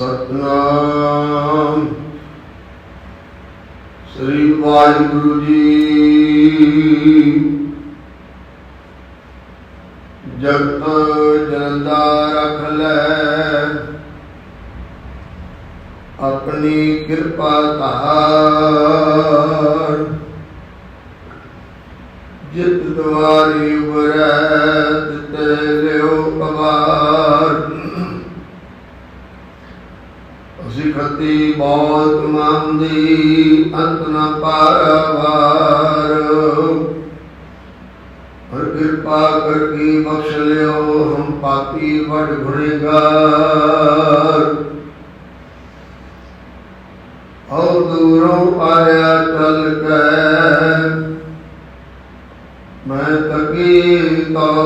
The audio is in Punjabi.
ਸਤਨਾਮ। ਸ੍ਰੀ ਵਾਹਿਗੁਰੂ ਜੀ ਜਗਤ ਜਨਦਾ ਰਖ ਲੈ। ਆਪਣੀ ਕਿਰਪਾ ਧਾਰ। ਜਿਤ ਦੁਆਰੀ ਉਬਰੈ ਅਸੀਂ ਖਤੀ ਮੰਦੀ, ਅੰਤ ਨ ਪਾਰਵਾਰ। ਹਰ ਕਿਰਪਾ ਕਰਕੇ ਬਖਸ਼ ਲਿਓ, ਹਮ ਪਾਪੀ ਵਡ ਗੁਨੇਗਾਰ। ਹਉ ਦੂਰੋਂ ਆਇਆ ਚਲ ਕੇ, ਮੈਂ ਤਕੀ ਤੋ